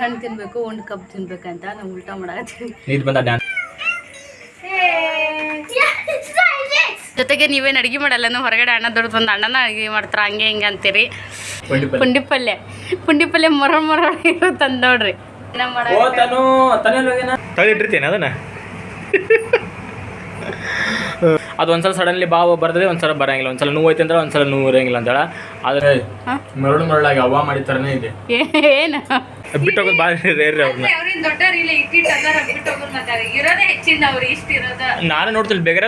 ಹಣ್ಣು ತಿನ್ಬೇಕು ಕಪ್ ತಿನ್ಬೇಕು ತಿನ್ಬೇಕಂತ ನಾವು ಉಲ್ಟಾ ನೀರು ಬಂದ ಡ್ಯಾನ್ಸ್ ಜೊತೆಗೆ ನೀವೇನು ಅಡುಗೆ ಮಾಡಲ್ಲ ನಾವು ಹೊರಗಡೆ ಅಣ್ಣ ದೊಡ್ಡದು ಒಂದು ಅಣ್ಣನ ಅಡುಗೆ ಮಾಡ್ತಾರೆ ಹಂಗೆ ಹಿಂಗೆ ಅಂತೀರಿ. ಪುಂಡಿ ಪಲ್ಯ ಪುಂಡಿ ಪಲ್ಯ ಮೊರ ಮೊರ ತಂದ ನೋಡ್ರಿ. ಮಾಡ ಅದನ್ನ? ಅದು ಒಂದ್ಸಲ ಸಡನ್ಲಿ ಬಾವು ಬರ್ತದೆ ಒಂದ್ಸಲ ಬರಂಗಿಲ್ಲ. ಒಂದ್ಸಲ ನೋವು ಐತೆ ಅಂದ್ರೆ ಒಂದ್ಸಲ ನೋವು ಇರಂಗಿಲ್ಲ ಅಂತೇಳ. ಆದ್ರೆ? ಮರಳು ಮರಳಾಗಿ ಅವ್ವ ಮಾಡಿದ ತರನೇ ಇದೆ. ಏನು? ಬಿಟ್ಟು ಹೋಗೋದು ಭಾಳ ರೇರ್ ರೀ ಅವ್ರನ್ನ ನಾನು ನೋಡ್ತಿಲ್ಲ ಬೇಗ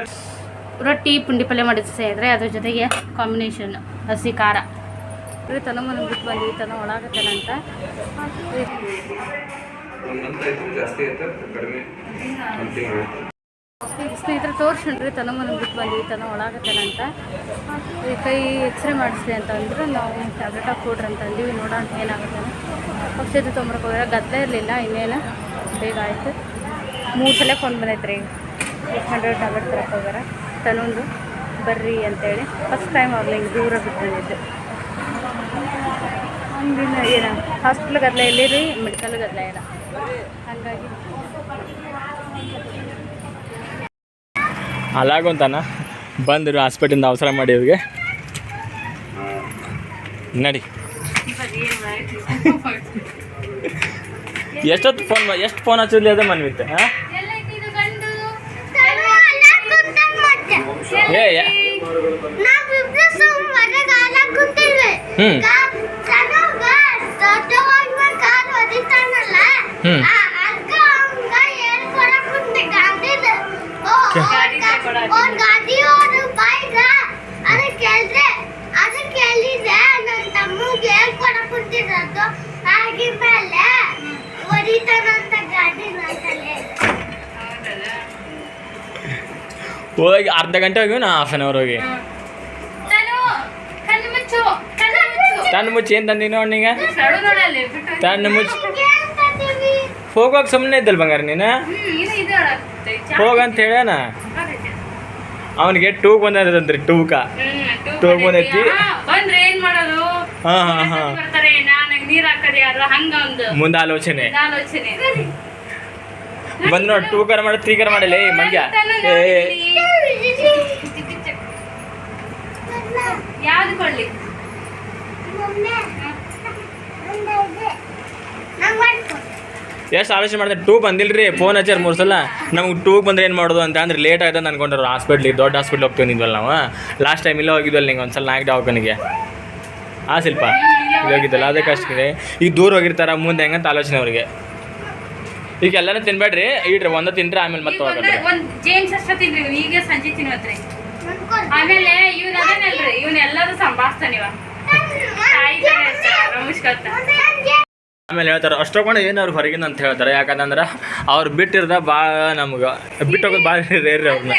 ರೊಟ್ಟಿ ಪುಂಡಿ ಪಲ್ಯ ಮಾಡಿದ ಸೇರಿದ್ರೆ ಅದ್ರ ಜೊತೆಗೆ ಕಾಂಬಿನೇಷನ್ ಹಸಿ ಖಾರ. ತನ ಮನ ಬಿಟ್ಟು ಬಂದ್ವಿ ತನ ಒಳಗತ್ತಲ್ಲ ಅಂತ. ಸ್ನೇಹಿತರೆ ತೋರ್ಸಣ್ರಿ ತನ ಮನ ಬಿಟ್ಟು ಬಂದ್ವಿ ತನ ಒಳಗತ್ತಲ್ಲ ಅಂತ. ಕೈ ಎಕ್ಸ್ರೇ ಮಾಡಿಸ್ರಿ ಅಂತ ಅಂದ್ರು ನಾವು ಟ್ಯಾಬ್ಲೆಟ್ ಹಾಕಿ ಕೊಡ್ರಿ ಅಂತ ಅಂದೀವಿ. ನೋಡೋಣ ಏನಾಗುತ್ತೆ ಔಷಧಿ ತೊಂಬರಕ್ಕೆ ಹೋದ್ರೆ ಗದ್ದಲ ಇರಲಿಲ್ಲ, ಇನ್ನೇನು? ಬೇಗ ಆಯಿತು. ಮೂರು ಸಲ ಫೋನ್ ಬಂದೈತೆ ರೀ ಏಟ್ ಹಂಡ್ರೆಡ್ ಟ್ಯಾಬ್ಲೆಟ್ ತರಕ್ಕೆ ತನ್ನೊಂದು ಬರ್ರಿ ಅಂತೇಳಿ. ಫಸ್ಟ್ ಟೈಮ್ ಆಗಲಿ ಹಿಂಗೆ ದೂರ ಬಿಟ್ಟು ಬಂದಿದ್ದು. ಹಂಗಿನ ಏನು? ಹಾಸ್ಪಿಟ್ಲ್ ಗದ್ದಲ ಇಲ್ಲಿ ರೀ? ಮೆಡಿಕಲ್ ಗದ್ದಲ ಇಲ್ಲ ಹಾಗಾಗಿ. ಅಲಾಗೊಂತಾನ ಬಂದರು ಹಾಸ್ಪಿಟ್ಲಿಂದ ಅವಸರ ಮಾಡಿ ಇವ್ರಿಗೆ. ನಡಿ. ಎಷ್ಟೊತ್ತು ಫೋನ್ ಎಷ್ಟು ಫೋನ್ ಹಚ್ಚಿರ್ಲಿ ಅದೇ ಮನ್ವಿತ್ತೆ ಹಾಂ? ಏ ಯಾ- ಹ್ಮ್. ಹ್ಮ್. ಗಾಡಿ ಓಡು ಬೈಕ್ ಅದಕ್ಕೆ ಕೇಳಿದ್ರೆ ಅದಕ್ಕೆ ಹೇಳಿದೆ ನನ್ನ ತಮ್ಮಗೆ ಹೇಳ್ಕೊಡಕ್ ಕುಂತಿರೋದು ಆಗಿದ್ಮೇಲೆ ಹೊಡಿತಾನಂತ ಗಾಡಿ ನೋಡ್ತಲೆ ಹೋಗಿ ಅರ್ಧ ಗಂಟೆ ಹೋಗಿ ನಾ ಹಾಫ್ ಆನ್ ಅವರ್ ಹೋಗಿ ತನ್ನ ಮುಚ್ಚಿ ಏನು ತಂದಿ ನೋಡಿಗ ತನ್ನ ಮುಚ್ಚಿ ಹೋಗೋಕೆ ಸುಮ್ಮನೆ ಇದ್ದಲ್ ಬಂಗಾರ ನೀನು ಹೋಗಂತ ಹೇಳ್ಯಾನ ಅವನಿಗೆ ಟೂಕ್ ಬಂದ್ರಿ ಟೂಕ ಟೂಕ್ ಬಂದೈತಿ ಹಾಂ ಹಾಂ ಹಾಂ ಮುಂದೆ ಆಲೋಚನೆ ಆಲೋಚನೆ ಬಂದ್ ನೋಡಿ ಟೂಕರ್ ಮಾಡಿ ತ್ರೀಕರ್ ಮಾಡಲಿ ಮಂಡ್ಯ ಏ ಯಾವ್ದು ಕೊಳ್ಳಿ ಎಷ್ಟು ಆಲೋಚನೆ ಮಾಡಿದೆ? ಟೂ ಬಂದಿಲ್ರಿ ಫೋನ್ ಹಚ್ಚಾರ ಮೂರು ಸಲ. ನಮ್ಗೆ ಟೂ ಬಂದ್ರೆ ಏನು ಮಾಡೋದು ಅಂತ ಅಂದ್ರೆ ಲೇಟ್ ಆಯ್ತು ಅನ್ಕೊಂಡ್ರು ಹಾಸ್ಪಿಟ್ಲಿಗೆ ದೊಡ್ಡ ಹಾಸ್ಪಿಟ್ಲ್ ಹೋಗ್ತೀನಿದ್ವಲ್ಲ ನಾವು. ಲಾಸ್ಟ್ ಟೈಮ್ ಇಲ್ಲೇ ಹೋಗಿದ್ವಲ್ಲ ನಿಂಗೆ ಒಂದು ಸಲ ನಾಲ್ಕು ಡಾವಕನಿಗೆ ಆ ಶಿಲ್ಪ ಇಲ್ಲಿ ಹೋಗಿದ್ದಲ್ಲ ಅದಕ್ಕೆ ಅಷ್ಟೇ ಈಗ ದೂರ ಹೋಗಿರ್ತಾರ ಮುಂದೆ ಹೆಂಗಂತ ಆಲೋಚನೆ ಅವ್ರಿಗೆ. ಈಗ ಎಲ್ಲನೂ ತಿನ್ಬೇಡ್ರಿ ಇಡ್ರಿ ಒಂದ ತಿನ್ರಿ ಆಮೇಲೆ ಮತ್ತೆ ಹೋಗ್ರಿ ಈಗ ಸಂಜೆ ತಿನ್ವತ್ರಿ ಆಮೇಲೆ ಇವ್ನ ಅದನ್ನಲ್ರಿ ಇವ್ನ ಎಲ್ಲರೂ ಸಂಭಾಸ್ತಾನ ಇವ. ತಾಯಿ ಆಮೇಲೆ ಹೇಳ್ತಾರೆ ಅಷ್ಟೊಂದು ಏನು ಅವ್ರು ಹೊರಗಿನ ಅಂತ ಹೇಳ್ತಾರೆ. ಯಾಕಂದ್ರೆ ಅವ್ರು ಬಿಟ್ಟಿರ್ದ ಭಾಳ ನಮ್ಗೆ. ಬಿಟ್ಟು ಹೋಗೋದು ಭಾಳ ರೇರ್ ಅವ್ರನ್ನ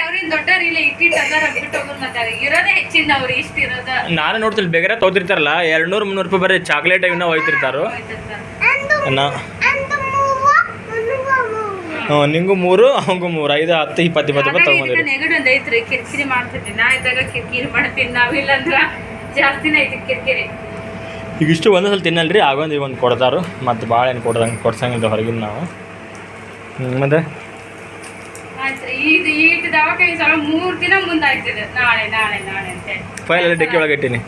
ನಾನು ನೋಡ್ತಿಲ್ಲ ಬೇಗ ತೋತಿರ್ತಾರಲ್ಲ ಎರಡು ನೂರು ಮುನ್ನೂರು ರೂಪಾಯಿ ಬರೀ ಚಾಕ್ಲೇಟ್ ಇವನ್ನ ಒಯ್ತಿರ್ತಾರೋ. ನಾ ನಿಂಗೂ ಮೂರು ಅವಂಗೂ ಮೂರು. ಐದು ಹತ್ತು ಇಪ್ಪತ್ತು ಇಪ್ಪತ್ತು ಇಪ್ಪತ್ತು ತೊಗೊಂಡಿರಿ ನೆಗಡಿ ಒಂದ್ ಐತ್ರಿ ಕಿರಿಕಿರಿ ಮಾಡ್ತಿರ್ತೀನಿ ನಾ ಇದ್ದಾಗ ಕಿರಿಕಿರಿ ಮಾಡ್ತೀನಿ ನಾವಿಲ್ಲ ಅಂದ್ರೆ ಜಾಸ್ತಿನೇ ಐತಿ ಕಿರಿಕಿರಿ. ಈಗ ಇಷ್ಟು ಒಂದೇ ಸಲ ತಿನ್ನಲ್ರಿ ಆಗೊಂದು ಈಗ ಒಂದು ಕೊಡ್ತಾರು ಮತ್ತು ಭಾಳ ಏನು ಕೊಡ್ದಂಗೆ ಕೊಡ್ಸಂಗಿಲ್ಲ ಹೊರಗಿನ ನಾವು. ಮತ್ತೆ? ಇದು ಈಟ್ ದವಾಖಾನೆ ಸಲ ಮೂರು ದಿನ ಮುಂದಾಯ್ತದೆ ನಾಳೆ ನಾಳೆ ನಾಳೆ ಅಂತ ಫೈಲ್ ಡಿಕ್ಕಿ ಒಳಗೆ ಇಟ್ಟೀನಿ.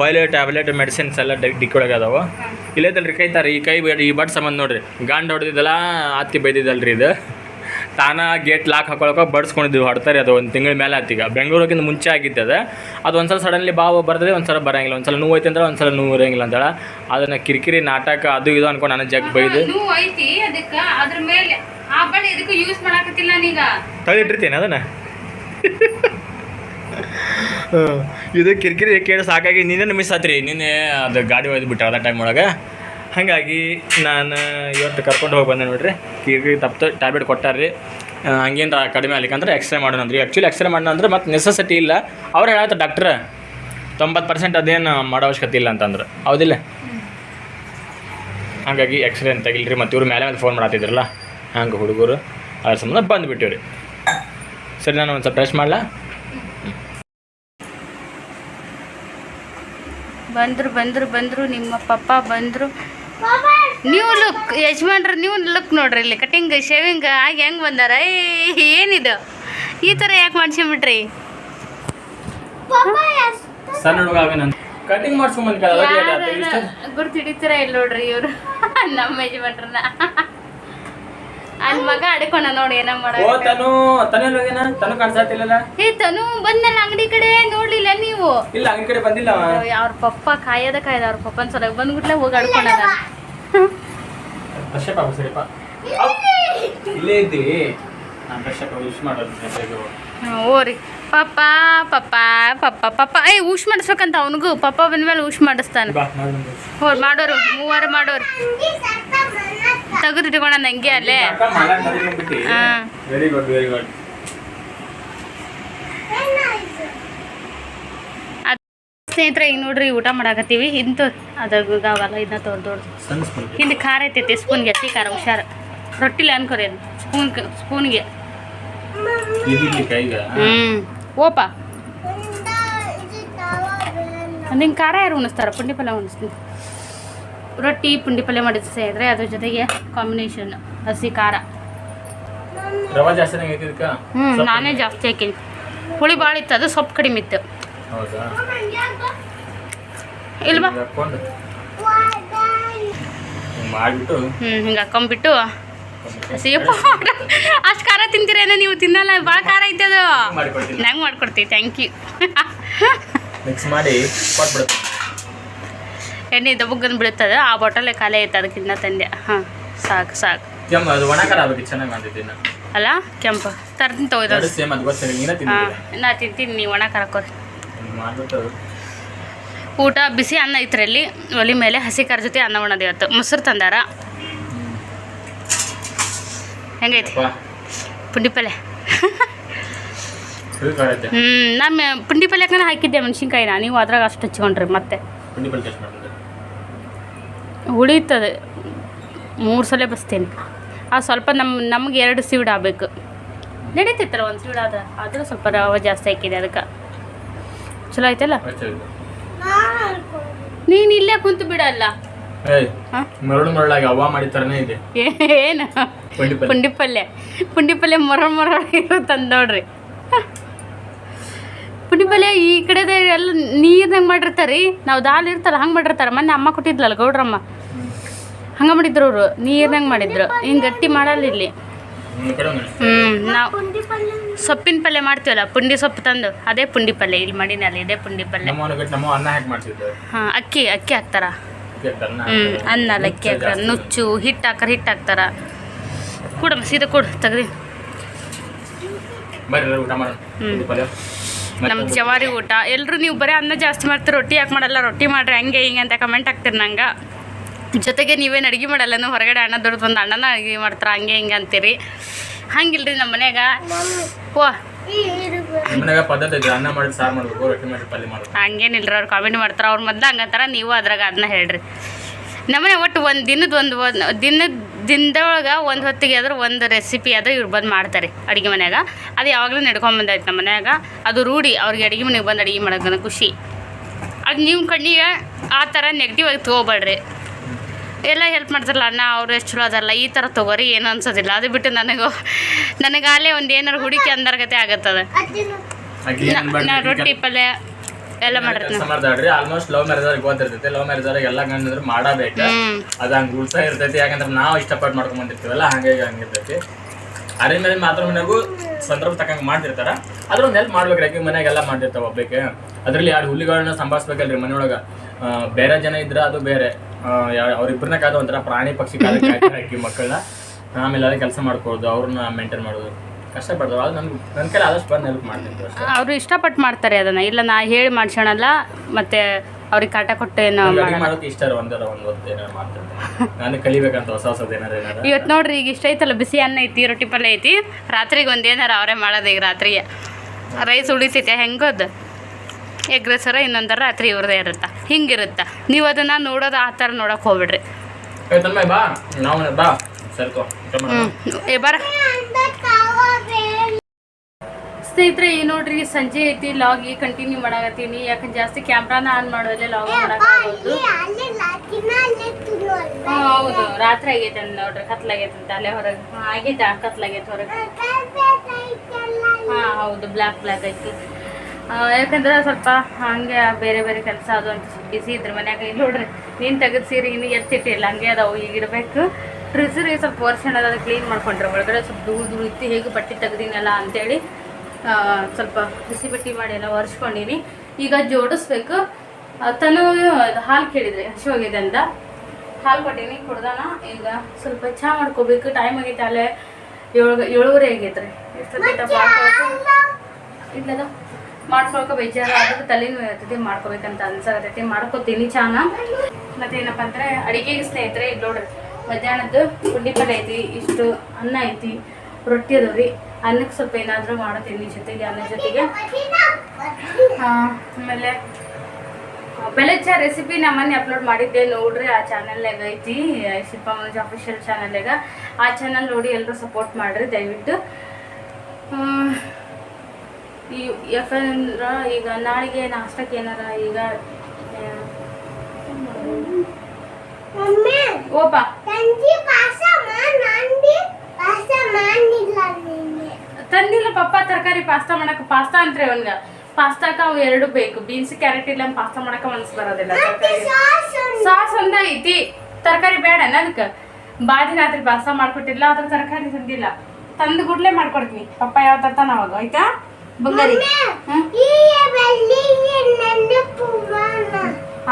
ಫೈಲ್ ಟ್ಯಾಬ್ಲೆಟ್ ಮೆಡಿಸಿನ್ಸ್ ಎಲ್ಲ ಡಿಕ್ಕೊಳಗೆ ಡಿಕ್ಕಿ ಒಳಗೆ ಅದಾವ ಇಲ್ಲೈತಲ್ರಿ ಕೈತಾರೆ ಈ ಕೈ ಈ ಬಟ್ ಸಂಬಂಧ ನೋಡ್ರಿ ಗಾಂಡ್ ಹೊಡೆದಿದ್ದಲ್ಲ ಆತಿ ಬೈದಿದ್ದಲ್ರಿ ಇದು. ತಾನ ಗೇಟ್ ಲಾಕ್ ಹಾಕೊಳಕ ಬಡ್ಸ್ಕೊಂಡಿದ್ವಿ ಹೊಡ್ತಾರೆ ಅದು ಒಂದು ತಿಂಗಳ ಮೇಲೆ ಆತೀಗ ಬೆಂಗಳೂರಿಗಿಂತ ಮುಂಚೆ ಆಗಿತ್ತು ಅದು. ಅದು ಒಂದ್ಸಲ ಸಡನ್ಲಿ ಬಾವು ಬರ್ತದೆ ಒಂದ್ಸಲ ಬರಂಗಿಲ್ಲ. ಒಂದ್ಸಲ ನೋವು ಐತೆ ಅಂದ್ರೆ ಒಂದ್ಸಲ ನೋವು ಇರಂಗಿಲ್ಲ ಅಂತೇಳ. ಅದನ್ನ ಕಿರಿಕಿರಿ ನಾಟಕ ಅದು ಇದು ಅನ್ಕೊಂಡು ನಾನು ಜಗ್ ಬೈದು. ತಳಿಟ್ಟಿರ್ತೀನಿ ಅದನ್ನ. ಇದು ಕಿರಿಕಿರಿ ಕೇಳಿ ಸಾಕಾಗಿ ನಿನ್ನೆ ಮಿಸ್ ಆತ್ರಿ. ನಿನ್ನೆ ಅದು ಗಾಡಿ ಒಯ್ದು ಬಿಟ್ಟೆ ಅದ ಟೈಮ್ ಒಳಗೆ. ಹಾಗಾಗಿ ನಾನು ಇವತ್ತು ಕರ್ಕೊಂಡು ಹೋಗಿ ಬಂದೆ ನೋಡ್ರಿ. ಕಿರಿಕಿರಿ ತಪ್ಪು ಟ್ಯಾಬ್ಲೆಟ್ ಕೊಟ್ಟಾರ್ರಿ. ಹಂಗೇನು ಕಡಿಮೆ ಆಗ್ಲಿಕ್ಕಂದ್ರೆ ಎಕ್ಸ್ರೇ ಮಾಡೋಣ ಅಂದ್ರಿ. ಆ್ಯಕ್ಚುಲಿ ಎಕ್ಸ್ರೇ ಮಾಡೋಣ ಅಂದ್ರೆ ಮತ್ತೆ ನೆಸೆಸಿಟಿ ಇಲ್ಲ. ಅವ್ರು ಹೇಳತ್ತ ಡಾಕ್ಟ್ರ ತೊಂಬತ್ತು ಪರ್ಸೆಂಟ್ ಅದೇನು ಮಾಡೋ ಅವಶ್ಯಕತೆ ಇಲ್ಲ ಅಂತಂದ್ರೆ. ಹೌದಿಲ್ಲ? ಹಾಗಾಗಿ ಎಕ್ಸ್ರೇ ಅಂತ ತೆಗಿಲ್ರಿ. ಮತ್ತು ಇವ್ರು ಮೇಲೆ ಮೇಲೆ ಫೋನ್ ಮಾಡತ್ತಿದ್ರಲ್ಲ ಹಂಗೆ ಹುಡುಗರು, ಅದ್ರ ಸಂಬಂಧ ಬಂದುಬಿಟ್ಟಿವ್ರಿ. ಸರಿ, ನಾನು ಒಂದು ಸ್ವಲ್ಪ ಫ್ರೆಶ್ ಮಾಡಲಾ? ಬಂದ್ರು ಬಂದ್ರು ಬಂದ್ರು ನಿಮ್ಮ ಪಪ್ಪ ಬಂದ್ರು. ನ್ಯೂ ನೀವು ಲುಕ್ ಯಜಮಾನ್ರು ನೀವು ಲುಕ್ ನೋಡ್ರಿ ಇಲ್ಲಿ ಕಟಿಂಗ್ ಶೇವಿಂಗ್ ಆಗಿ ಹೆಂಗೆ ಬಂದಾರ? ಏ ಏನಿದು? ಈ ಥರ ಯಾಕೆ ಮಾಡ್ಸ್ಕೊಂಬಿಟ್ರಿ? ಪಾಪ ಎಷ್ಟು ಸಣ್ಣ ಹುಡುಗ ಆಗ ನಾನು ಕಟಿಂಗ್ ಮಾಡ್ಸ್ಕೊಂಡ್ ಗುರ್ತು ಹಿಡಿತೀರ ಇಲ್ಲ ನೋಡ್ರಿ ಇವರು. ನಮ್ಮ ಯಜಮಾನ್ರನ್ನ. ಅಲ್ಲಿ ಮಗ ಅಡ್ಕೊಂಡ ನೋಡಿ ಏನ ಮಾಡ ಓ ತನು ತನು ಹೋಗ್ಯಾನ? ತನು ಕಾಣಿಸ್ತಿಲ್ಲಲ್ಲ? ಏ ತನು ಬಂದಲ್ಲ ಅಂಗಡಿ ಕಡೆ ನೋಡ್ಲಿಲ್ಲ ನೀವು? ಇಲ್ಲ ಅಂಗಡಿ ಕಡೆ ಬಂದಿಲ್ಲ ಅವ. ಅವ್ರ ಪಪ್ಪ ಕಾಯದ ಕಾಯ್ದ ಅವ್ರ ಪಪ್ಪನ ಸಲ ಬಂದ್ಬಿಟ್ಲೆ ಹೋಗಿ ಅಡ್ಕೊಂಡ ಕಶ್ಯಪ ಸರಿಪ ಇಲ್ಲೇ ಇದ್ದಿ. ನಾನು ಕಶ್ಯಪ ವಿಶ್ ಮಾಡೋದು. ಓರಿ ಪಪ್ಪ ಪಪ್ಪ ಪಪ್ಪ ಪಪ್ಪ. ಏ ಉಶ್ ಮಾಡಿಸ್ಬೇಕಂತ ಅವನಿಗೂ. ಪಪ್ಪ ಬಂದ್ಮೇಲೆ ಉಶ್ ಮಾಡಿಸ್ತಾನೆ. ಹೋರ್ ಮಾಡೋರು ಮೂವರು ಮಾಡೋರು. ತೆಗೆದು ನಂಗೆ ಅಲ್ಲೇ. ಹಾಂ. ವೆರಿ ಗುಡ್ ವೆರಿ ಗುಡ್ ಏನಾಯ್ತು ಸ್ನೇಹಿತರೆ ಈಗ ನೋಡ್ರಿ ಊಟ ಮಾಡಾಕತ್ತೀವಿ. ಇಂತ ಅದಾಗಲ್ಲ ಇದನ್ನ ತೋರ್ ತೋರ್ದು ಹಿಂದೆ ಖಾರ ಐತೈತಿ ಸ್ಪೂನ್ಗೆ ಅತಿ ಖಾರ ಹುಷಾರು. ರೊಟ್ಟಿಲ್ಲ ಅನ್ಕೋರಿ ಸ್ಪೂನ್ ಸ್ಪೂನ್ಗೆ ಹ್ಮ್. ಹ್ಞೂ ಓಪ. ನಿಂಗೆ ಖಾರ ಯಾರು ಉಣಿಸ್ತಾರ? ಪುಂಡಿ ಪಲ್ಯ ಉಣಿಸ್ತೀನಿ. ರೊಟ್ಟಿ ಪುಂಡಿ ಪಲ್ಯ ಮಾಡಿದ್ರೆ ಸೇರಿದ್ರೆ ಅದ್ರ ಜೊತೆಗೆ ಕಾಂಬಿನೇಷನ್ ಹಸಿ ಖಾರ. ಹ್ಞೂ ನಾನೇ ಜಾಸ್ತಿ ಹಾಕಿನಿ. ಹುಳಿ ಭಾಳ ಇತ್ತು ಅದು ಸೊಪ್ಪು ಕಡಿಮೆ ಇತ್ತು. ಇಲ್ವಾ? ಹ್ಮ್ ಹ್ಞೂ ಹಿಂಗೆ ಹಾಕೊಂಬಿಟ್ಟು ಅಷ್ಟು ಖಾರ ತಿಂತೀರೇನೋ? ನೀವು ತಿನ್ನಲ್ಲ ಭಾಳ ಖಾರ ಐತೆ ಅದು. ಮಾಡಿಕೊಡ್ತೀನಿ. ನಂಗೆ ಮಾಡ್ಕೊಡ್ತೀವಿ ಥ್ಯಾಂಕ್ ಯು ಮಿಕ್ಸ್ ಮಾಡಿ ಕೊಟ್ಬಿಡುತ್ತೆ ಎಣ್ಣೆ ದಬ್ಬಗನ್ ಬೀಳ್ತದೆ ಆ ಬಾಟಲ್ ಖಾಲಿ ಐತೆ ಅದಕ್ಕಿನ್ನ ತಂದೆ. ಹಾಂ ಸಾಕು ಸಾಕು. ಖಾರ ಅಲ್ಲ ಕೆಂಪು. ತರ್ತೀನಿ ತಗೋದ ನಾ ತಿಂತೀನಿ ನೀವು ಒಣ ಹಿಂಗ್ ಮಾಡ್ಬಿಟ್ಟು ಊಟ ಬಿಸಿ ಅನ್ನ ಐತ್ರಲ್ಲಿ ಒಲಿ ಮೇಲೆ ಹಸಿ ಖಾರ ಜೊತೆ ಅನ್ನ ಉಣ್ಣದು ಇವತ್ತು. ಮೊಸರು ತಂದಾರ. ಹೆಂಗೈತಿ? ಪುಂಡಿ ಪಲ್ಯ. ಹ್ಞೂ ನಮ್ಮ ಪುಂಡಿ ಪಲ್ಯಕ್ಕನ ಹಾಕಿದ್ದೆ ಮೆಣಸಿನ್ಕಾಯಿನ. ನೀವು ಅದ್ರಾಗ ಅಷ್ಟು ಹಚ್ಕೊಂಡ್ರಿ ಮತ್ತೆ. ಉಳಿತದೆ. ಮೂರು ಸಲ ಬಸ್ತೀನಿ ಆ ಸ್ವಲ್ಪ ನಮ್ಮ ನಮ್ಗೆ ಎರಡು ಸೀಡ್ ಆಗಬೇಕು. ನಡೀತೈತಲ್ಲ ಒಂದು ಸೀಡ್ ಆದ ಆದರೂ ಸ್ವಲ್ಪ ರವ ಜಾಸ್ತಿ ಹಾಕಿದೆ ಅದಕ್ಕೆ. ಚಲೋ ಆಯ್ತಲ್ಲ. ನಾನು ಇಲ್ಲೇ ಕುಂತು ಬಿಡಲ್ಲ. ಮರಳು ಮರಳಾಗಿ ಅವ್ವ ಮಾಡಿದ ಥರನೇ ಇದೆ. ಏನು? ಪುಂಡಿ ಪಲ್ಯ ಪುಂಡಿ ಪಲ್ಯ ಮರಳು ಪಲ್ಯ ಮೊರ ಮೊರ ಇರುತ್ತಂದು ನೋಡ್ರಿ ಪುಂಡಿ ಪಲ್ಯ ಈ ಕಡೆದ ಎಲ್ಲ ನೀರ್ನಾಗ ಮಾಡಿರ್ತಾರೆ ರೀ ನಾವು ದಾಲ್ ಇರ್ತಾರ ಹಂಗೆ ಮಾಡಿರ್ತಾರೆ. ಮೊನ್ನೆ ಅಮ್ಮ ಕೊಟ್ಟಿದ್ಲಲ್ಲ ಗೌಡ್ರಮ್ಮ. ಹಂಗೆ ಮಾಡಿದ್ರು ಅವರು. ನೀರ್ನಾಗ ಮಾಡಿದ್ರು. ಹಿಂಗೆ ಗಟ್ಟಿ ಮಾಡಲ್ಲ ಇಲ್ಲಿ. ಹ್ಞೂ ನಾವು ಸೊಪ್ಪಿನ ಪಲ್ಯ ಮಾಡ್ತೀವಲ್ಲ ಪುಂಡಿ ಸೊಪ್ಪು ತಂದು ಅದೇ ಪುಂಡಿ ಪಲ್ಯ ಇಲ್ಲಿ ಮಾಡಿನಲ್ಲ ಇದೇ ಪುಂಡಿ ಪಲ್ಯ ಹಾಂ ಅಕ್ಕಿ ಅಕ್ಕಿ ಹಾಕ್ತಾರ? ಹ್ಞೂ ಅನ್ನ ಲಕ್ಕಿ ಹಾಕ. ನುಚ್ಚು ಹಿಟ್ಟು ಹಾಕ್ತಾರೆ ಹಿಟ್ಟು ಹಾಕ್ತಾರ. ಕೊಡಮ್ಮ ಸೀದಾ ಕೊಡು. ಪುಂಡಿ ನಮ್ಮ ಜವಾರಿ ಊಟ. ಎಲ್ಲರೂ ನೀವು ಬರೀ ಅನ್ನ ಜಾಸ್ತಿ ಮಾಡ್ತೀರಿ ರೊಟ್ಟಿ ಯಾಕೆ ಮಾಡಲ್ಲ? ರೊಟ್ಟಿ ಮಾಡ್ರಿ ಹಂಗೆ ಹಿಂಗೆ ಅಂತ ಕಮೆಂಟ್ ಹಾಕ್ತೀರಿ ನಂಗೆ. ಜೊತೆಗೆ ನೀವೇನು ಅಡುಗೆ ಮಾಡಲ್ಲನು ಹೊರಗಡೆ ಅಣ್ಣ ದುಡ್ದು ಬಂದು ಅಣ್ಣನ ಅಡುಗೆ ಮಾಡ್ತಾರೆ ಹಂಗೆ ಹಿಂಗೆ ಅಂತೀರಿ. ಹಂಗಿಲ್ರಿ ನಮ್ಮ ಮನ್ಯಾಗ. ಓ ಮನ್ಯಾಗ ಪದ್ಧತಿ ಅನ್ನ ಮಾಡಿ ಸಾರು ರೊಟ್ಟಿ ಮಾಡಿ ಪಲ್ಯ ಅವ್ರು ಕಾಮಿಡಿ ಮಾಡ್ತಾರೆ. ಅವ್ರು ಮೊದ್ಲು ಹಂಗಂತಾರ, ನೀವು ಅದ್ರಾಗ ಅದನ್ನ ಹೇಳ್ರಿ. ನಮ್ಮನೆ ಒಟ್ಟು ಒಂದು ದಿನದ ಒಂದು ದಿನದ ದಿನದೊಳಗೆ ಒಂದು ಹೊತ್ತಿಗೆ ಆದ್ರೆ ಒಂದು ರೆಸಿಪಿ ಆದ್ರೆ ಇವ್ರು ಬಂದು ಮಾಡ್ತಾರೆ ಅಡುಗೆ ಮನ್ಯಾಗ. ಅದು ಯಾವಾಗಲೂ ನಡ್ಕೊಂಡ್ ಬಂದೈತೆ ನಮ್ಮ ಮನ್ಯಾಗ. ಅದು ರೂಢಿ. ಅವ್ರಿಗೆ ಅಡುಗೆ ಮನೆಗೆ ಬಂದು ಅಡುಗೆ ಮಾಡೋದು ಖುಷಿ. ಅದು ನಿಮ್ಮ ಕಣ್ಣಿಗೆ ಆ ಥರ ನೆಗೆಟಿವ್ ಆಗಿ ತೊಗೋಬೇಡ್ರಿ. ಎಲ್ಲ ಹೆಲ್ಪ್ ಮಾಡ್ತಾರಲ್ಲ ಅಣ್ಣ, ಅವ್ರು ಎಷ್ಟು ಚಲೋ ಅದಲ್ಲ ಈ ಥರ ತೊಗೋರಿ, ಏನು ಅನ್ಸೋದಿಲ್ಲ. ಅದು ಬಿಟ್ಟು ನನಗೆ, ನನಗಾಲೇ ಒಂದು ಏನಾರು ಹುಡುಕಿ ಅಂದರ್ಗತೆ ಆಗತ್ತದ. ನಾ ರೊಟ್ಟಿ ಪಲ್ಯ ಎಲ್ಲ ಮಾಡಿರ್ತೀನಿ ಕೆಲಸ ಮಾಡ್ತಾಳ್ರಿ ಆಲ್ಮೋಸ್ಟ್ ಲವ್ ಮ್ಯಾರೇಜ್ ಅವ್ರಿಗೆ ಗೊತ್ತಿರ್ತೈತಿ. ಲವ್ ಮ್ಯಾರೇಜ್ ಅವ್ರಿಗೆ ಎಲ್ಲ ಗಂಡಂದ್ರೆ ಮಾಡಬೇಕು. ಅದು ಹಂಗೆ ರೂಲ್ಸ ಇರ್ತೈತಿ. ಯಾಕಂದ್ರೆ ನಾವು ಇಷ್ಟಪಟ್ಟು ಮಾಡ್ಕೊಂಡು ಬಂದಿರ್ತೀವಲ್ಲ ಹಾಗಾಗಿ ಹಂಗಿರ್ತೈತಿ ಅರೇಂಜ್ ಮ್ಯಾರೇಜ್ ಮಾತ್ರ ಮನೆಗೂ ಸಂದರ್ಭ ತಕ್ಕಂಗೆ ಮಾಡ್ತಿರ್ತಾರ. ಅದ್ರ ಒಂದು ಹೆಲ್ಪ್ ಮಾಡ್ಬೇಕು ಯಾಕೆ ಮನೆಗೆಲ್ಲ ಮಾಡಿರ್ತಾವ ಒಬ್ಬಕ್ಕೆ ಅದ್ರಲ್ಲಿ ಎರಡು ಹುಲಿಗಳನ್ನ ಸಂಭಾಳಿಸ್ಬೇಕಲ್ರಿ ಮನೆಯೊಳಗೆ. ಬೇರೆ ಜನ ಇದ್ರೆ ಅದು ಬೇರೆ. ಅವ್ರಿಬ್ಬರನ್ನ ಕಾದು ಒಂಥರ ಪ್ರಾಣಿ ಪಕ್ಷಿ ಕಾಲಕ್ಕೆ ಹಾಕಿ ಹಾಕಿ ಮಕ್ಕಳನ್ನ ಆಮೇಲೆ ಅದೇ ಕೆಲಸ ಮಾಡ್ಕೊಳ್ಳೋದು ಅವ್ರನ್ನ ಮೇಂಟೈನ್ ಮಾಡೋದು. ಕಷ್ಟಪಡ್ತಾರೆ ಅದು ನನ್ಗೆ ನನ್ನ ಕೈಲಿ ಆದಷ್ಟು ಬಂದು ಹೆಲ್ಪ್ ಮಾಡ್ತಿರ್ತೀವಿ ಅಷ್ಟೇ. ಅವರು ಇಷ್ಟಪಟ್ಟು ಮಾಡ್ತಾರೆ ಅದನ್ನ. ಇಲ್ಲ ನಾ ಹೇಳಿ ಮಾಡ್ಸೋಣಲ್ಲ ಮತ್ತೆ ಅವ್ರಿಗೆ ಕಾಟ ಕೊಟ್ಟು ಏನು ನಂಗ್ ಮಾಡೋಕೆ ಇಷ್ಟ ಒಂದರ ಒಂದು ಹೊತ್ತು ಏನಾರು ಮಾಡ್ತಿರ್ತೀನಿ ನಾನು ಕಲಿಬೇಕಂತ ಹೊಸ ಹೊಸದು ಏನಾರು ಏನಾರ ಇವತ್ತು ನೋಡ್ರಿ ಈಗ ಇಷ್ಟ ಐತಲ್ಲ ಬಿಸಿ ಅನ್ನ ಐತಿ ರೊಟ್ಟಿ ಪಲ್ಯ ಐತಿ. ರಾತ್ರಿಗೆ ಒಂದು ಏನಾರ ಅವರೇ ಮಾಡೋದು ಈಗ ರಾತ್ರಿಗೆ. ರೈಸ್ ಉಳಿಸೈತೆ ಹೆಂಗೋದು? ಎಗ್ ರೈಸರ ಇನ್ನೊಂದರ ರಾತ್ರಿ ಇವ್ರದೇ ಇರುತ್ತಾ. ಹಿಂಗಿರುತ್ತಾ. ನೀವು ಅದನ್ನು ನೋಡೋದು ಆ ಥರ ನೋಡೋಕೆ ಹೋಗ್ಬಿಡ್ರಿ. ಬಾ. ನಾವು ಬಾ. ಸರ್ಕೋ ಹ್ಞೂ ಏ ಬರ. ಸ್ನೇಹಿತರೆ ಈ ನೋಡ್ರಿ ಸಂಜೆ ಐತಿ ಲಾಗ್ ಈ ಕಂಟಿನ್ಯೂ ಮಾಡಾಕತ್ತೀನಿ. ಯಾಕಂದ್ರೆ ಜಾಸ್ತಿ ಕ್ಯಾಮ್ರಾನ ಆನ್ ಮಾಡೋದೇ ಲಾಗ್ ಹಾ, ಹೌದು. ರಾತ್ರಿ ಆಗೈತೆ ಅಂದ್ ನೋಡ್ರಿ ಕತ್ಲಾಗೈತೆ ಅಂತ ಅಲ್ಲೇ ಹೊರಗೆ. ಆಗೈತೆ ಕತ್ಲಾಗೈತೆ ಹೊರಗೆ. ಹಾ ಹೌದು ಬ್ಲ್ಯಾಕ್ ಬ್ಲ್ಯಾಕ್ ಐತಿ. ಯಾಕಂದ್ರೆ ಸ್ವಲ್ಪ ಹಂಗೆ ಬೇರೆ ಬೇರೆ ಕೆಲಸ ಅದು ಅಂತ ಬಿಸಿ ಇದ್ರ ಮನ್ಯಾಗ ಇಲ್ಲಿ ನೋಡ್ರಿ ನೀನು ತೆಗೆದು ಸೀರೆ ಇನ್ನು ಎತ್ತಿಟ್ಟಿಲ್ಲ ಹಂಗೆ ಅದಾವು ಈಗ ಇಡಬೇಕು. ಟ್ರಿಸರಿ ಸ್ವಲ್ಪ ವರ್ಷ ಅದ ಕ್ಲೀನ್ ಮಾಡ್ಕೊಂಡ್ರೆ ಒಳಗಡೆ ಸ್ವಲ್ಪ ದೂರ ದೂರ ಇತ್ತು ಹೇಗೆ ಬಟ್ಟೆ ತೆಗ್ದಿನಲ್ಲ ಅಂತೇಳಿ ಸ್ವಲ್ಪ ಬಿಸಿ ಬಟ್ಟೆ ಮಾಡಿ ಎಲ್ಲ ಒರೆಸ್ಕೊಂಡಿನಿ. ಈಗ ಜೋಡಿಸ್ಬೇಕು. ತನು ಹಾಲು ಕೇಳಿದ್ರೆ ಹಸಿ ಹೋಗಿದೆ ಅಂತ. ಹಾಲು ಕೊಟ್ಟೀನಿ ಕುಡ್ದಾನ. ಈಗ ಸ್ವಲ್ಪ ಚಹಾ ಮಾಡ್ಕೋಬೇಕು. ಟೈಮ್ ಆಗೈತೆ ಅಲ್ಲೇ. ಏಳು ಏಳುವರೆ ಆಗೈತ್ರಿ. ಇಲ್ಲದ ಮಾಡ್ಕೊಳಕ ಬೇಜಾರು ಆದ್ರೆ ತಲೆನೂ ಇರ್ತೈತಿ. ಮಾಡ್ಕೋಬೇಕಂತ ಅನ್ಸಾಗತೈತಿ. ಮಾಡ್ಕೋತೀನಿ ಚಾನ. ಮತ್ತೇನಪ್ಪ ಅಂದರೆ ಅಡಿಗೆಗೆ ಸ್ನೇಹಿತರೆ ಇಲ್ಲಿ ನೋಡ್ರಿ. ಮಧ್ಯಾಹ್ನದ್ದು ಪುಂಡಿ ಪಲ್ಯ ಐತಿ ಇಷ್ಟು ಅನ್ನ ಐತಿ ರೊಟ್ಟಿ ಅದಾವ್ರಿ. ಅನ್ನಕ್ಕೆ ಸ್ವಲ್ಪ ಏನಾದರೂ ಮಾಡ್ತೀನಿ ಜೊತೆಗೆ ಅನ್ನ ಜೊತೆಗೆ. ಆಮೇಲೆ ಆಮೇಲೆ ಚಾ ರೆಸಿಪಿ ನಾ ಮೊನ್ನೆ ಅಪ್ಲೋಡ್ ಮಾಡಿದ್ದೆ ನೋಡ್ರಿ ಆ ಚಾನಲ್ನಾಗ ಐತಿ ಶಿಲ್ಪಾ ಮನೋಜ್ ಅಫಿಷಿಯಲ್ ಚಾನಲ್ನಾಗ ಆ ಚಾನಲ್ ನೋಡಿ ಎಲ್ಲರೂ ಸಪೋರ್ಟ್ ಮಾಡ್ರಿ ದಯವಿಟ್ಟು. ಈ ಯಾಕಂದ್ರೆ ಈಗ ನಾಳೆಗೆ ನಾಷ್ಟಕ್ಕೆ ಏನಾರ ಈಗ ಓಪಾ ತಂದಿ ಪಾಸ ನಂದಿ ಪಾಸ ಮಾಡಿಲ್ಲ ನೀನೆ ತಂದಿಲ್ಲ ಪಪ್ಪ ತರಕಾರಿ ಪಾಸ್ತಾ ಮಾಡಕ್ಕೆ ಪಾಸ್ತಾ ಅಂತ್ರಿ ಅವನ್ಗ ಪಾಸ್ತಾಕ ಅವು ಎರಡು ಬೇಕು. ಬೀನ್ಸ್ ಕ್ಯಾರೆಟ್ ಇಲ್ಲ ಪಾಸ್ತಾ ಮಾಡಕ್ಕೆ ಮನ್ಸು ಬರೋದಿಲ್ಲ ಸಾಸ್ ಒಂದ ಐತಿ. ತರಕಾರಿ ಬೇಡ ಅದಕ್ಕೆ ಭಾಳ ರಾತ್ರಿ ಪಾಸ್ತಾ ಮಾಡ್ಕೊಟ್ಟಿಲ್ಲ ಅದ್ರ ತರಕಾರಿ ತಂದಿಲ್ಲ. ತಂದು ಗುಡ್ಲೆ ಮಾಡ್ಕೊಡ್ತೀನಿ. ಪಪ್ಪ ಯಾವ ತರ್ತಾನ ಅವಾಗ ಆಯ್ತಾ? ಬಂಗಾರಿ.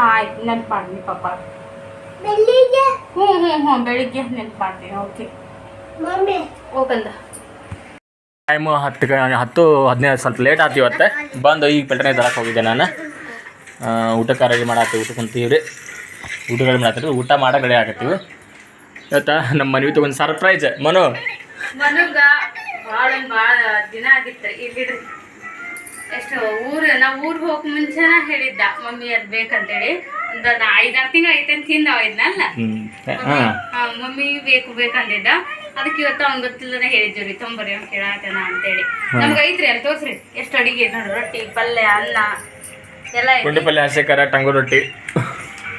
ಆಯ್ತು ನೆನ್ಪು ಮಾಡ್ತೀನಿ ಪಪ್ಪ ಹ್ಞೂ ಹ್ಞೂ ಹ್ಞೂ ಬೆಳಿಗ್ಗೆ ನೆನ್ಪು ಮಾಡ್ತೀನಿ ಓಕೆ. ಮಮ್ಮಿ. ಹೋಗಂದ ಟೈಮು ಹತ್ತು ಹತ್ತು ಹದಿನೈದು ಸ್ವಲ್ಪ ಲೇಟ್ ಆಯ್ತು ಇವತ್ತೆ. ಬಂದು ಈಗ ಪೆಲ್ಟನೆ ತರಕ್ಕೆ ಹೋಗಿದ್ದೆ ನಾನು. ಊಟಕ್ಕೆ ರೆಡಿ ಮಾಡತ್ತೀವಿ ಊಟ ಕುಂತೀವಿ ರೀ ಊಟ ರೆಡಿ ಮಾಡತ್ತೀವಿ ಊಟ ಮಾಡಕ್ಕೆ ರೆಡಿ ಆಗತ್ತೀವಿ. ಇವತ್ತು ನಮ್ಮ ಮನೆ ಒಂದು ಸರ್ಪ್ರೈಸ್ ಮನು? ಮನುಗ ಭಾಳ ಭಾಳ ದಿನ ಆಗಿತ್ತು ಇಲ್ಲಿಡ್ರಿ. ಎಷ್ಟು ಊರು ನಾವು ಊರಿಗೆ ಹೋಗಕ್ಕೆ ಮುಂಚೆನ ಹೇಳಿದ್ದ ಮಮ್ಮಿ ಅದು ಬೇಕಂತೇಳಿ. ಒಂದು ಐದಾರು ತಿಂಗಳು ಐತೆ ಇದ್ನಲ್ಲ. ಹಾ, ಮಮ್ಮಿ ಬೇಕು ಬೇಕಂದಿದ್ದ. ಅದಕ್ಕೆ ಇವತ್ತು ಅವ್ನ್ ಗೊತ್ತಿಲ್ಲದೆ ಹೇಳಿದ್ವಿ ರೀ ತೊಂಬರಿ ಅವ್ನು ಕೇಳಾತನ ಅಂತೇಳಿ. ನಮ್ಗೆ ಐತ್ರಿ ಅಲ್ಲಿ ತೋರ್ಸ್ರಿ. ಎಷ್ಟು ಅಡಿಗೆ ನೋಡು ರೊಟ್ಟಿ ಪಲ್ಯ ಅನ್ನ ಎಲ್ಲ ಪುಂಡಿ ಐತಿ ಪಲ್ಯ ಹಸಿ ಟಂಗು ರೊಟ್ಟಿ.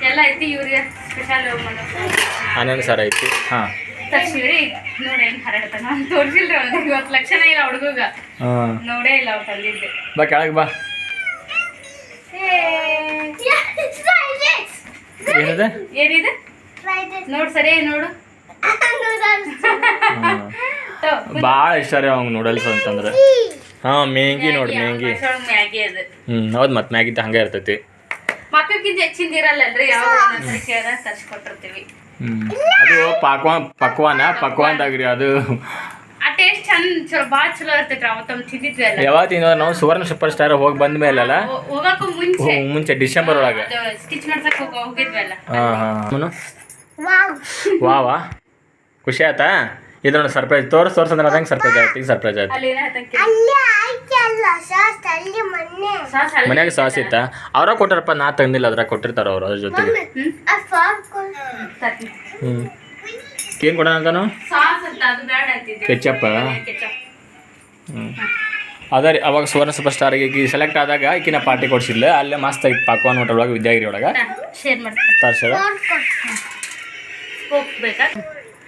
ಎಲ್ಲ ಐತಿ ಇವ್ರಿಗೆ. ಸ್ಪೆಷಲ್ ಆನಂದ್ ಸರ ಐತಿ ಹಾಂ. ತರ್ಸಿವ್ರಿ. ನೋಡಿ ಹೆಂಗ್ ಹರಡ್ತಾನ ತೋರ್ಸಿಲ್ರಿ ಅವ್ನಿಗೆ ಇವತ್ತು ಲಕ್ಷಣ ಇಲ್ಲ ಹುಡುಗ ಹಾಂ. ನೋಡೇ ಇಲ್ಲ ಅವ್ರು ತಂದಿದ್ದೆ. ಬಾ ಕೆಳಗೆ ಬಾ. ಏನಿದೆ? ಏನಿದೆ? ನೋಡ್ ಸರಿ ನೋಡು. ಭಾಳ ಇಷ್ಟ ರೀ ಅವಂಗೆ ನೂಡಲ್ಸ್ ಅಂತಂದ್ರೆ. ಹಾಂ ಮ್ಯಾಂಗಿ ನೋಡಿ ಮೇಂಗಿ ಮ್ಯಾಗಿ. ಅದು. ಹ್ಞೂ ಹೌದು ಮತ್ತು ಮ್ಯಾಗಿ ಹಂಗೆ ಇರ್ತೈತಿ. ಮಕ್ಕಳಿಗಿಂತ ಹೆಚ್ಚಿಂದ ಇರಲ್ಲಲ್ರಿ ಯಾವ ತರ್ಸ್ಕೊಟ್ಟಿರ್ತೀವಿ. ಅದು ಪಾಕ್ವಾನ್ ಪಕ್ವಾನ ಅದು. ತಿಂದಿದ್ವಿ ಅಲ್ಲ. ಯಾವತ್ತಿನ ನಾವು ಸುವರ್ಣ ಸೂಪರ್ ಸ್ಟಾರ್ ಹೋಗಿ ಬಂದ ಮೇಲೆ ಹೋ- ಮುಂಚೆ. ಮುಂಚೆ ಡಿಸೆಂಬರ್ ಒಳಗೆ. ಹಾಂ ವಾವ್. ವಾ ವಾ ಖುಷಿ ಆಯ್ತಾ? ಇದು ನೋಡಿ ಸರ್ಪ್ರೈಸ್ ತೋರ್ಸ್ ತೋರ್ಸ್ ಅಂದ್ರೆ ಅದಂಗೆ ಸರ್ಪ್ರೈಸ್ ಆಯ್ತು ಈಗ ಸರ್ಪ್ರೈಸ್ ಆಯ್ತು. ಮನ್ಯಾಗ ಸಾಸ್ ಇತ್ತ? ಅವ್ರ ಕೊಟ್ಟಾರಪ್ಪ ನಾ ತಂದಿಲ್ಲ ಅದ್ರಾಗ ಕೊಟ್ಟಿರ್ತಾರ ಅವ್ರು ಅದ್ರ ಜೊತೆಗೆ. ಹ್ಞೂ ಏನು ಕೊಡೋಣ ಅಂತಾನು? ಕೆಚ್ಚಪ್ಪ ಹ್ಞೂ ಅದೇ ರೀ ಅವಾಗ ಸುವರ್ಣ ಸೂಪರ್ ಸ್ಟಾರ್ಗೆ ಈಕಿ ಸೆಲೆಕ್ಟ್ ಆದಾಗ ಈಕಿನ ಪಾರ್ಟಿ ಕೊಡ್ಸಿಲ್ಲ ಅಲ್ಲೇ ಮಸ್ತ್ ಐತಿ ಪಾಕ್ವಾನ್ ಹೋಟೆಲ್ ಒಳಗೆ ವಿದ್ಯಾಗಿರಿ ಒಳಗೆ. ಶೇರ್ ಮಾಡ್ತಾರೆ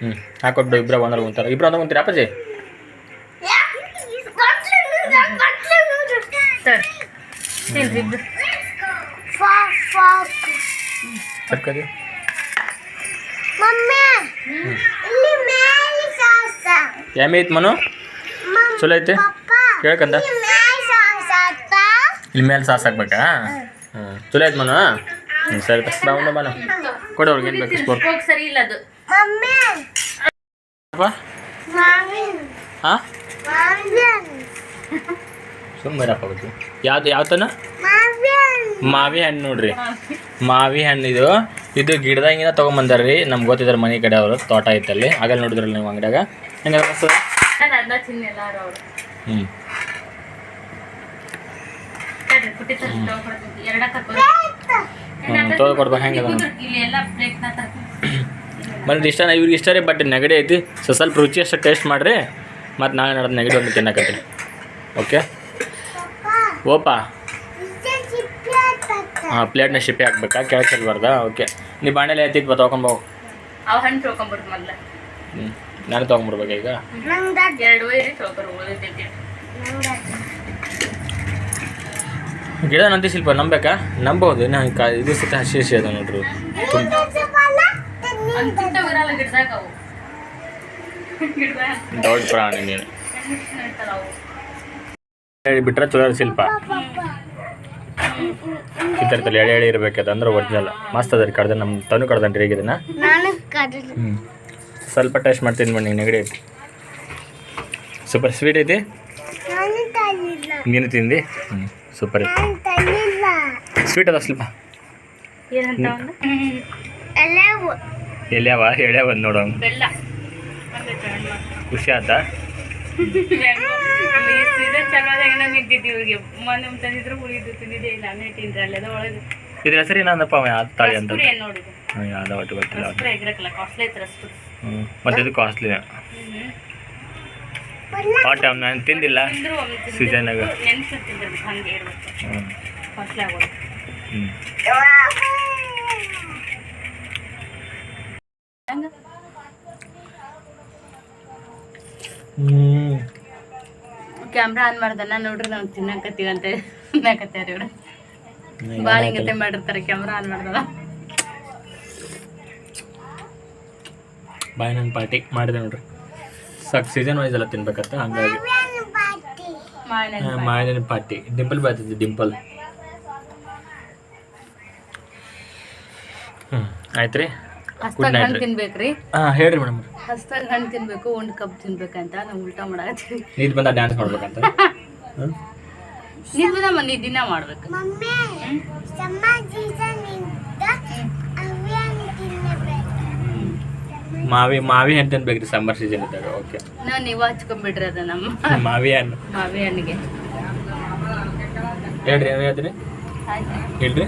ಹ್ಞೂ ಹಾಕೊಟ್ಟು ಇಬ್ಬರ ಒಂದ್ರ ಕುಂತಾರೆ ಇಬ್ಬರ ಒಂದ್ರ ಕುಂತೀರಿ ಅಪ್ಪಾಜಿ? ಸರಿ ತಿನ್ರಿ ಇಬ್ರು? ತರ್ಕರಿ ಮಮ್ಮಿ ಇಲ್ಲಿ ಮೇಲೆ ಸಾಸ. ಯಾಮೆ ಐತಿ ಮನು? ಚಲೋ ಐತಿ? ಪಪ್ಪ ಕೇಳ್ಕಂದ? ಇಲ್ಲಿ ಮೇಲೆ ಸಾಸ ಹಾಕ್ಬೇಕಾ? ಹ್ಞೂ ಚಲೋ ಐತೆ ಮನು? ಹ್ಞೂ ಸರಿ ಬಾ ಬಾನ ಕೊಡು ಅವ್ರಿಗೆ ಏನು ಬೇಕು ಸ್ಪೋರ್ಟ್. ಸರಿ ಇಲ್ಲ ಅದು. ಮಾವಿನ್ ಸುಮ್ಮನೆ ಆಗುತ್ತೆ ಯಾವ್ದು, ಯಾವ ತನ? ಮಾವಿ ಹಣ್ಣು ನೋಡ್ರಿ. ಮಾವಿ ಹಣ್ಣು ಇದು. ಇದು ಗಿಡದಾಗಿಂದ ತೊಗೊಂಬಂದಾರ ರೀ. ನಮ್ಗೆ ಗೊತ್ತಿದ್ದಾರೆ ಮನೆ ಕಡೆ ಅವರು ತೋಟ ಐತಲ್ಲಿ. ಆಗಲ್ಲಿ ನೋಡಿದ್ರಲ್ಲ ನೀವು ಅಂಗಡಿಯಾಗ? ಹೆಂಗೆ ಅವ್ರು ಹ್ಞೂ ಹ್ಞೂ ತೊಗೊಡ್ಬ ಹೆಂಗೆ ಮತ್ತೆ ಇಷ್ಟ ಇವ್ರಿಗೆ ಇಷ್ಟ ರೀ ಬಟ್ ನೆಗಡಿ ಐತಿ. ಸೊ ಸ್ವಲ್ಪ ರುಚಿ ಅಷ್ಟು ಟೇಸ್ಟ್ ಮಾಡಿರಿ. ಮತ್ತು ನಾಳೆ ನಡೆದು ನೆಗಡಿ ಒಂದು ತಿನ್ನಕತ್ತೀನಿ ಓಕೆ ಓಪಾ ಹಾಂ ಪ್ಲೇಟ್ನ ಶಿಪ್ಪೆ ಹಾಕ್ಬೇಕಾ? ಕೆಳಗೆ ಚೆಲ್ಬಾರ್ದಾ ಓಕೆ ನೀವು ಬಾಣಲೆ ಐತಿ ಬಾ ತೊಗೊಂಬೋ ಹ್ಞೂ ನಾನು ತೊಗೊಂಬರ್ಬೇಕಾ ಈಗ? ಗಿಡ ನಂದಿ ಶಿಲ್ಪ ನಂಬೇಕಾ? ನಂಬೋದು. ನಾ ಕಾ ಇದು ಸತ ಹಸಿ ಹಸಿ ಅದ ನೋಡ್ರಿ. ತುಂಬ ದೊಡ್ಡ ಪ್ರಾಣಿ ನೀನು. ಬಿಟ್ರೆ ಚಲೋ ಶಿಲ್ಪ. ಶಿಲ್ಪ ಕಿತ್ತರ್ತಲ್ಲ ಎಳೆ ಎಳೆ ಇರ್ಬೇಕದ ಅಂದ್ರೆ ಒರಿಜಿನಲ್ ಮಸ್ತ್ ಅದ ರೀ ಕಡ್ದ ನಮ್ಮ ತನು ಕಡ್ದನ್ರಿ ಈಗ ಇದನ್ನ. ನಾನು ಕಡಲು ಹ್ಞೂ ಸ್ವಲ್ಪ ಟೇಸ್ಟ್ ಮಾಡ್ತೀನಿ ಬನ್ನಿ ನೆಗಡಿ. ಐತಿ ಸೂಪರ್ ಸ್ವೀಟ್ ಐತಿ? ನಾನು ತಿಂದಿ? ಹ್ಞೂ ಸೂಪರ್ ಐತಿ. ಸ್ವೀಟ್ ಅದ ಸ್ವಲ್ಪ ಎಲ್ಲವೂ ಹೇಳ್ಯಾವ ನೋಡೋ ಖುಷಿ ಆತ? ಇದ್ರ ಹೆಸರು ಏನಂದಪ್ಪ ಅವ? ತಾಳಿ ಅಂತ? ಯಾವ್ದು ಒಟ್ಟು ಗೊತ್ತಿಲ್ಲ ಕಾಸ್ಟ್ಲಿ ಆ ಟೈಮ್ ಇದು ಕಾಸ್ಟ್ಲಿ ಪಾಟ್ ನಾನು ತಿಂದಿಲ್ಲ ಸೀಸನ್ನಾಗ ಹ್ಞೂ ಕಾಸ್ಟ್ಲಿ ಆಗೋದು ಹ್ಞೂ ಹಂಗೆ ಹ್ಞೂ ಕ್ಯಾಮ್ರಾ ಆನ್ ಮಾಡ್ದನ ನೋಡ್ರಿ ನಾವು ತಿನ್ನಕತ್ತೀವಿ ಅಂತ ತಿನ್ನಕತ್ಯಾರ ಇವ್ರು. ಭಾಳ ಹಿಂಗತೆ ಮಾಡಿರ್ತಾರೆ ಕ್ಯಾಮ್ರಾ ಆನ್ ಮಾಡ್ದಲ್ಲ ಬಾಯ್ ನನ್ನ ಪಾರ್ಟಿ ಮಾಡಿದೆ ನೋಡ್ರಿ. ಸಾಕು ಸೀಸನ್ ವೈಸ್ ಎಲ್ಲ ತಿನ್ಬೇಕತ್ತ ಹಂಗಾಗಿ. ಮಾಯನ ಪಾರ್ಟಿ ಡಿಂಪಲ್ ಬರ್ತೈತಿ ಡಿಂಪಲ್. ಹ್ಞೂ ಆಯ್ತು ರೀ ಹಸ್ತಾಗ ಹಣ್ಣು ತಿನ್ಬೇಕ್ರಿ. ಹಾಂ ಹೇಳ್ರಿ ಮೇಡಮ್ ಹಸ್ತಾಗ ಹಣ್ಣು ತಿನ್ಬೇಕು ಒಂದು ಕಪ್ ತಿನ್ಬೇಕಂತ ನಾವು ಉಲ್ಟಾ ಮಾಡತ್ತೀವಿ ನೀರು ಬಂದ ಡ್ಯಾನ್ಸ್ ಮಾಡ್ಬೇಕಂತ? ಹ್ಞೂ ಬಂದ ಮನೆ ದಿನ ಮಾಡ್ಬೇಕು. ಮಾವಿ ಮಾವಿ ಹಣ್ಣು ತಿನ್ಬೇಕ್ರಿ ಸಮ್ಮರ್ ಸೀಸನ್ ಇದ್ದಾಗ ಓಕೆ ನಾನು ನೀವು ಹಚ್ಕೊಂಡ್ಬಿಡ್ರಿ ಅದ ನಮ್ಮ ಮಾವಿ ಹಣ್ಣು. ಮಾವಿ ಹಣ್ಣಿಗೆ. ಹೇಳ್ರಿ ಏನು ಹೇಳ್ತೀರಿ? ಆಯ್ತು. ಹೇಳ್ರಿ.